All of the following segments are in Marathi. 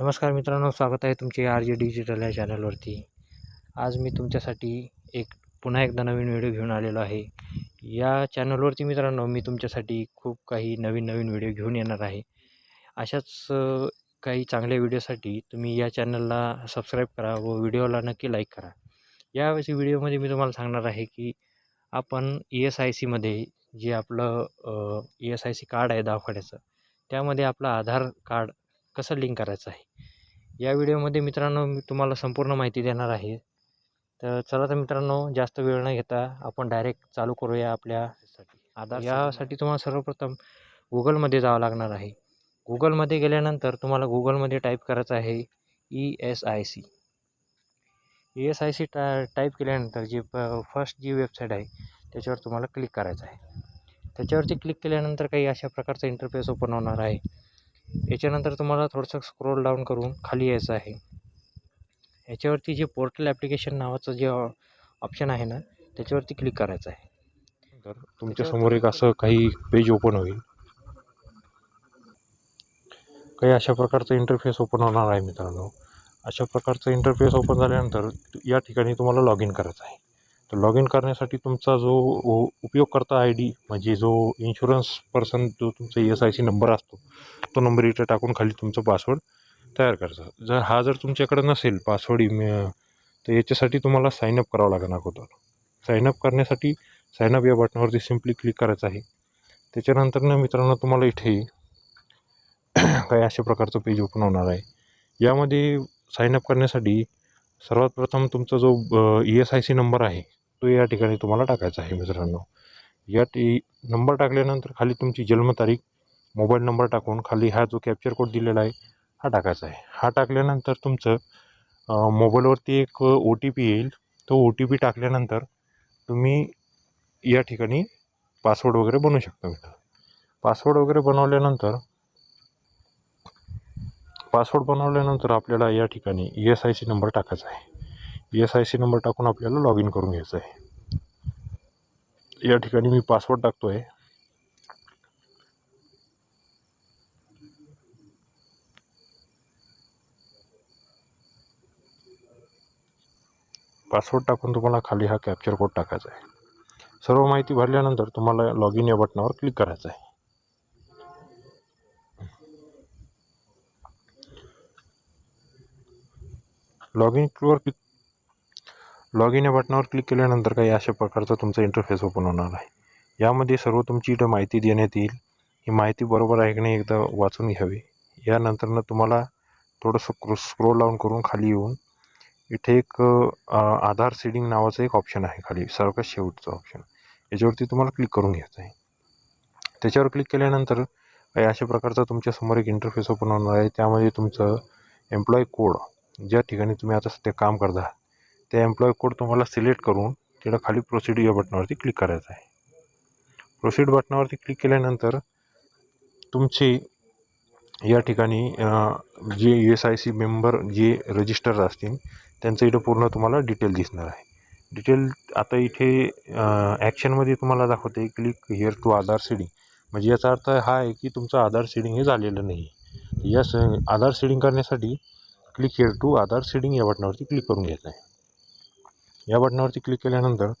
नमस्कार मित्रांनो स्वागत आहे तुमचे आर जे डिजिटल या चॅनलवरती. आज मी तुमच्यासाठी एक पुन्हा एकदा नवीन व्हिडिओ घेऊन आलेलो आहे. या चॅनलवरती मित्रांनो मी तुमच्यासाठी खूप काही नवीन नवीन व्हिडिओ घेऊन येणार आहे. अशाच काही चांगल्या व्हिडिओसाठी तुम्ही या चॅनलला सबस्क्राईब करा व व्हिडिओला नक्की लाईक करा. या व्हिडिओमध्ये मी तुम्हाला सांगणार आहे की आपण ई एस आय सीमध्ये जे आपलं E S I C card आहे दवाखान्याचं त्यामध्ये आपलं आधार कार्ड कसं लिंक करायचं आहे? या व्हिडिओमध्ये मित्रांनो मी तुम्हाला संपूर्ण माहिती देणार आहे. तर चला तर मित्रांनो जास्त वेळ न घेता आपण डायरेक्ट चालू करूया आपल्या आधार यासाठी तुम्हाला सर्वप्रथम गुगलमध्ये जावं लागणार आहे. गुगलमध्ये गेल्यानंतर तुम्हाला गुगलमध्ये टाईप करायचं आहे E S I C E S I C टा टाईप केल्यानंतर जी प फर्स्ट जी वेबसाईट आहे त्याच्यावर तुम्हाला क्लिक करायचं आहे. त्याच्यावरती क्लिक केल्यानंतर काही अशा प्रकारचा इंटरफेस ओपन होणार आहे. याच्यानंतर तुम्हाला थोडंसं स्क्रोल डाऊन करून खाली यायचं आहे. याच्यावरती जे पोर्टल ॲप्लिकेशन नावाचं जे ऑप्शन आहे ना त्याच्यावरती क्लिक करायचं आहे. तर तुमच्यासमोर एक असं काही पेज ओपन होईल. काही अशा प्रकारचं इंटरफेस ओपन होणार आहे मित्रांनो. अशा प्रकारचं इंटरफेस ओपन झाल्यानंतर या ठिकाणी तुम्हाला लॉग इन करायचं आहे. तर लॉग इन करण्यासाठी तुमचा जो उपयोगकर्ता आय डी म्हणजे जो इन्शुरन्स पर्सन जो तुमचा E S I C number असतो तो नंबर इथं टाकून खाली तुमचा पासवर्ड तयार करायचा. जर हा जर तुमच्याकडे नसेल पासवर्ड इमे तर याच्यासाठी तुम्हाला साईनअप करावं लागणार अगोदर. साईनअप करण्यासाठी साईनअप या बटनावरती सिम्पली क्लिक करायचं आहे. त्याच्यानंतर ना मित्रांनो तुम्हाला इथे काही अशा प्रकारचं पेज ओपन होणार आहे. यामध्ये साईनअप करण्यासाठी सर्वात प्रथम तुमचा जो E S I C number आहे तो या ठिकाणी तुम्हाला टाकायचा आहे मित्रांनो. या टी नंबर टाकल्यानंतर खाली तुमची जन्मतारीख मोबाईल नंबर टाकून खाली हा जो कॅप्चर कोड दिलेला आहे हा टाकायचा आहे. हा टाकल्यानंतर तुमचं मोबाईलवरती एक ओ टी पी येईल. तो ओ टी पी टाकल्यानंतर तुम्ही या ठिकाणी पासवर्ड वगैरे बनवू शकता मित्र. पासवर्ड वगैरे बनवल्यानंतर पासवर्ड बनवल्यानंतर आपल्याला या ठिकाणी E S I C number टाकायचा आहे. एस आय सी नंबर टाकून आपल्याला लॉग इन करून घ्यायचं आहे. या ठिकाणी मी पासवर्ड टाकतो आहे पासवर्ड टाकून तुम्हाला खाली हा कॅप्चर कोड टाकायचा आहे. सर्व माहिती भरल्यानंतर तुम्हाला लॉग इन या बटनावर क्लिक करायचं आहे. लॉग इनवर क्लिक लॉग इन या बटनावर क्लिक केल्यानंतर काही अशा प्रकारचा तुमचा इंटरफेस ओपन होणार आहे. यामध्ये सर्व तुमची इथं माहिती देण्यात येईल. ही माहिती बरोबर आहे की नाही एकदा वाचून घ्यावी. यानंतरनं तुम्हाला थोडंसं क्रो स्क्रोल डाऊन करून खाली येऊन इथे एक आधार सीडिंग नावाचं एक ऑप्शन आहे खाली. सर्वात शेवटचं ऑप्शन याच्यावरती तुम्हाला क्लिक करून घ्यायचं आहे. त्याच्यावर क्लिक केल्यानंतर काही अशा प्रकारचा तुमच्यासमोर एक इंटरफेस ओपन होणार आहे. त्यामध्ये तुमचं एम्प्लॉय कोड ज्या ठिकाणी तुम्ही आता सध्या काम करता त्या एम्प्लॉय कोड तुम्हाला सिलेक्ट करून तिथं खाली प्रोसीड या बटनावरती क्लिक करायचं आहे. प्रोसीड बटनावरती क्लिक केल्यानंतर तुमची या ठिकाणी जे U S I C member जे रजिस्टर असतील त्यांचं इथं पूर्ण तुम्हाला डिटेल दिसणार आहे. डिटेल आता इथे ॲक्शनमध्ये तुम्हाला दाखवते click here to Aadhaar seeding म्हणजे याचा अर्थ हा आहे की तुमचं आधार सीडिंग हे झालेलं नाही. या स आधार सीडिंग करण्यासाठी click here to Aadhaar seeding या बटनावरती क्लिक करून घ्यायचं आहे. या बटनावरती क्लिक केल्यानंतर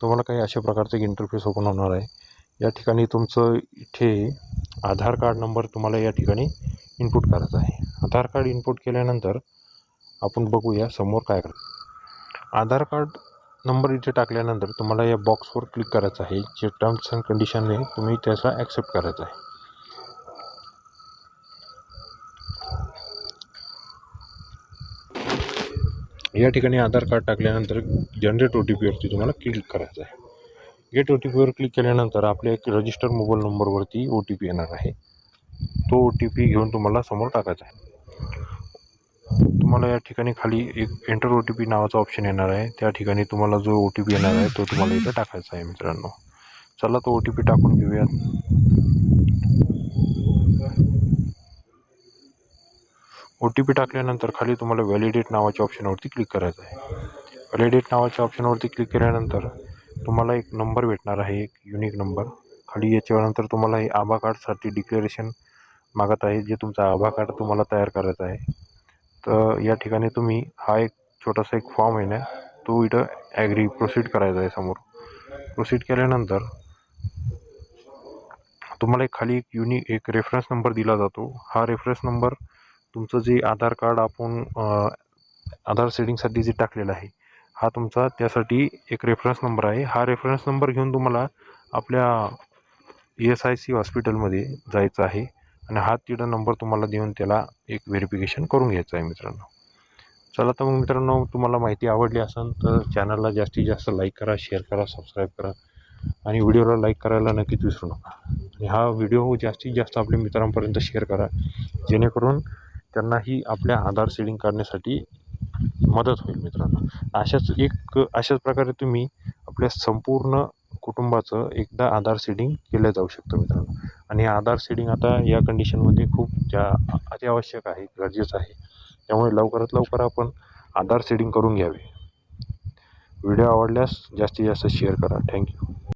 तुम्हाला काही अशा प्रकारचं एक इंटरफेस ओपन होणार आहे. या ठिकाणी तुमचं इथे आधार कार्ड नंबर तुम्हाला या ठिकाणी इनपुट करायचा आहे. आधार कार्ड इनपुट केल्यानंतर आपण बघूया समोर काय करायचं आधार कार्ड नंबर इथे टाकल्यानंतर तुम्हाला या बॉक्सवर क्लिक करायचं आहे. जे टर्म्स अँड कंडिशनने तुम्ही त्याचा ॲक्सेप्ट करायचा आहे. या ठिकाणी आधार कार्ड टाकल्यानंतर जनरेट ओ टी पीवरती तुम्हाला क्लिक करायचं आहे. गेट ओ टी पीवर क्लिक केल्यानंतर आपल्या एक रजिस्टर मोबाईल नंबरवरती ओ टी पी येणार आहे. तो ओ टी पी घेऊन तुम्हाला समोर टाकायचा आहे. तुम्हाला या ठिकाणी खाली एक एंटर ओ टी पी नावाचा ऑप्शन येणार आहे. त्या ठिकाणी तुम्हाला जो ओ टी पी येणार आहे तो तुम्हाला इथं टाकायचा आहे मित्रांनो. चला तो ओ टी पी टाकून घेऊयात. ओ टी पी टाकल्यानंतर खाली तुम्हाला व्हॅलिडेट नावाच्या ऑप्शनवरती क्लिक करायचं आहे. व्हॅलिडेट नावाच्या ऑप्शनवरती क्लिक केल्यानंतर तुम्हाला एक नंबर भेटणार आहे एक युनिक नंबर खाली याच्यानंतर तुम्हाला हे आभा कार्डसाठी डिक्लेरेशन मागत आहे जे तुमचा आभा कार्ड तुम्हाला तयार करायचं आहे. तर या ठिकाणी तुम्ही हा एक छोटासा एक फॉर्म आहे ना तो इथं ॲग्री प्रोसीड करायचा आहे समोर. प्रोसीड केल्यानंतर तुम्हाला एक खाली एक युनिक एक रेफरन्स नंबर दिला जातो. हा रेफरन्स नंबर तुमचं जे आधार कार्ड आपण आधार सेटिंगसाठी जे टाकलेलं आहे हा तुमचा त्यासाठी एक रेफरन्स नंबर आहे. हा रेफरन्स नंबर घेऊन तुम्हाला आपल्या ई एस आय सी हॉस्पिटलमध्ये जायचं आहे आणि हा तिथं नंबर तुम्हाला देऊन त्याला एक व्हेरिफिकेशन करून घ्यायचं आहे मित्रांनो. चला तर मग मित्रांनो तुम्हाला माहिती आवडली असेल तर चॅनलला जास्तीत जास्त लाईक करा शेअर करा सबस्क्राईब करा आणि व्हिडिओला लाईक करायला नक्कीच विसरू नका. आणि हा व्हिडिओ जास्तीत जास्त आपल्या मित्रांपर्यंत शेअर करा जेणेकरून त्यांनाही आपल्या आधार सेडिंग करण्यासाठी मदत होईल मित्रांनो. अशाच एक अशाच प्रकारे तुम्ही आपल्या संपूर्ण कुटुंबाचं एकदा आधार सेडिंग केलं जाऊ शकतं मित्रांनो. आणि आधार सेडिंग आता या कंडिशनमध्ये खूप ज्या अतिआवश्यक आहे गरजेचं आहे त्यामुळे लवकरात लवकर आपण आधार सेडिंग करून घ्यावे. व्हिडिओ आवडल्यास जास्तीत जास्त शेअर करा. थँक्यू